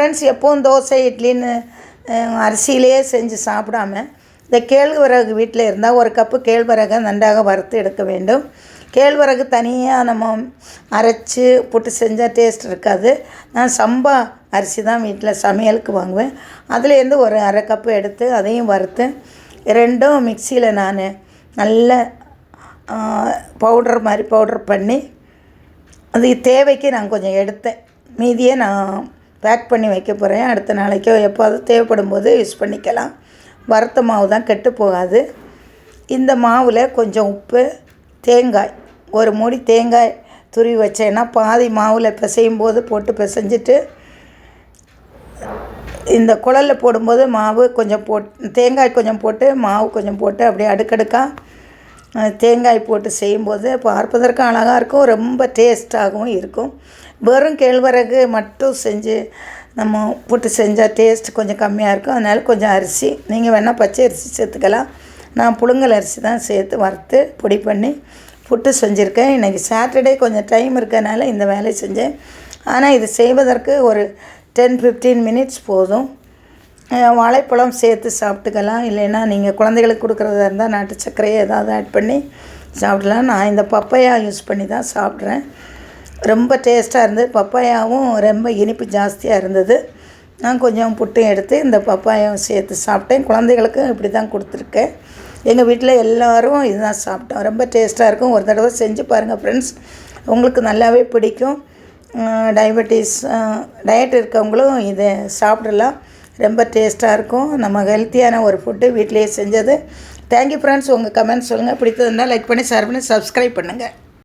Friends எப்போவும் தோசை இட்லின்னு அரிசியிலேயே செஞ்சு சாப்பிடாம இந்த கேழ்வரகு வீட்டில் இருந்தால் ஒரு கப்பு கேழ்வரகை நன்றாக வறுத்து எடுக்க வேண்டும். கேழ்வரகு தனியாக நம்ம அரைச்சி போட்டு செஞ்சால் டேஸ்ட் இருக்காது. நான் சம்பா அரிசி தான் வீட்டில் சமையலுக்கு வாங்குவேன். அதுலேருந்து ஒரு அரை கப்பு எடுத்து அதையும் வறுத்து ரெண்டும் மிக்சியில் நான் நல்ல பவுடர் மாதிரி பவுடர் பண்ணி அது தேவைக்கு நான் கொஞ்சம் எடுத்தேன். மீதியை நான் பேக் பண்ணி வைக்க போகிறேன் அடுத்த நாளைக்கோ எப்போது தேவைப்படும் போது யூஸ் பண்ணிக்கலாம். வறுத்த மாவு தான் கெட்டு போகாது. இந்த மாவில் கொஞ்சம் உப்பு தேங்காய். ஒரு மூடி தேங்காய் துருவி வச்சேன்னா பாதி மாவில் பிசையும் போது போட்டு பிசைஞ்சிட்டு இந்த குழலில் போடும்போது மாவு கொஞ்சம் போட் தேங்காய் கொஞ்சம் போட்டு மாவு கொஞ்சம் போட்டு அப்படியே அடுக்கடுக்காக தேங்காய் போட்டு செய்யும்போது பார்ப்பதற்கு அழகாக இருக்கும். ரொம்ப டேஸ்ட்டாகவும் இருக்கும். வெறும் கேழ்வரகு மட்டும் செஞ்சு நம்ம போட்டு செஞ்சால் டேஸ்ட் கொஞ்சம் கம்மியாக இருக்கும். அதனால் கொஞ்சம் அரிசி நீங்கள் வேணால் பச்சை அரிசி சேர்த்துக்கலாம். நான் புழுங்கல் அரிசி தான் சேர்த்து வறுத்து பொடி பண்ணி புட்டு செஞ்சுருக்கேன். இன்றைக்கி சாட்டர்டே கொஞ்சம் டைம் இருக்கிறனால இந்த வேலையை செஞ்சேன். ஆனால் இது செய்வதற்கு ஒரு டென் ஃபிஃப்டீன் மினிட்ஸ் போதும். வாழைப்பழம் சேர்த்து சாப்பிட்டுக்கலாம். இல்லைன்னா நீங்கள் குழந்தைகளுக்கு கொடுக்குறதா இருந்தால் நாட்டு சர்க்கரையை ஏதாவது ஆட் பண்ணி சாப்பிடலாம். நான் இந்த பப்பையா யூஸ் பண்ணி தான் சாப்பிட்றேன். ரொம்ப டேஸ்ட்டாக இருந்தது. பப்பாயாவும் ரொம்ப இனிப்பு ஜாஸ்தியாக இருந்தது. நான் கொஞ்சம் புட்டும் எடுத்து இந்த பப்பாயம் சேர்த்து சாப்பிட்டேன். குழந்தைகளுக்கும் இப்படி தான் கொடுத்துருக்கேன். எங்கள் வீட்டில் எல்லோரும் இதுதான் சாப்பிட்டோம். ரொம்ப டேஸ்ட்டாக இருக்கும். ஒரு தடவை செஞ்சு பாருங்கள் ஃப்ரெண்ட்ஸ் உங்களுக்கு நல்லாவே பிடிக்கும். டயபெட்டிஸ் டயட் இருக்கவங்களும் இதை சாப்பிடலாம். ரொம்ப டேஸ்ட்டாக இருக்கும். நம்ம ஹெல்த்தியான ஒரு ஃபுட்டு வீட்டிலேயே செஞ்சது. தேங்க்யூ ஃப்ரெண்ட்ஸ் உங்கள் கமெண்ட்ஸ் சொல்லுங்கள் பிடித்ததுன்னா லைக் பண்ணி ஷேர் பண்ணி சப்ஸ்கிரைப் பண்ணுங்கள்